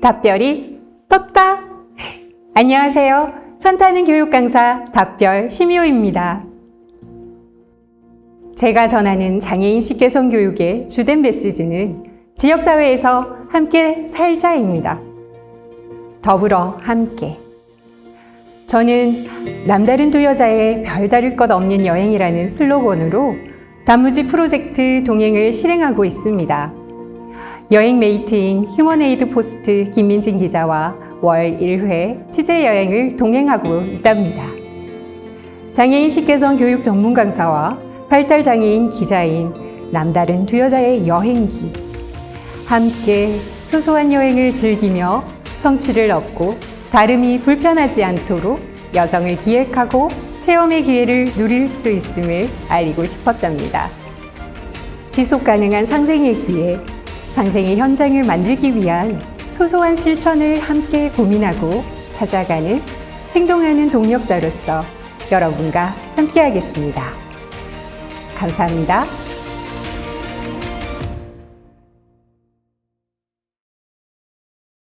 답별이 떴다. 안녕하세요. 선타는 교육 강사 답별 심효입니다. 제가 전하는 장애인식 개선 교육의 주된 메시지는 지역사회에서 함께 살자입니다. 더불어 함께. 저는 남다른 두 여자의 별다를 것 없는 여행이라는 슬로건으로 단무지 프로젝트 동행을 실행하고 있습니다. 여행 메이트인 휴머네이드 포스트 김민진 기자와 월 1회 취재 여행을 동행하고 있답니다. 장애인 식 개선 교육 전문 강사와 발달 장애인 기자인 남다른 두 여자의 여행기. 함께 소소한 여행을 즐기며 성취를 얻고 다름이 불편하지 않도록 여정을 기획하고 체험의 기회를 누릴 수 있음을 알리고 싶었답니다. 지속 가능한 상생의 기회, 상생의 현장을 만들기 위한 소소한 실천을 함께 고민하고 찾아가는 생동하는 동력자로서 여러분과 함께하겠습니다. 감사합니다.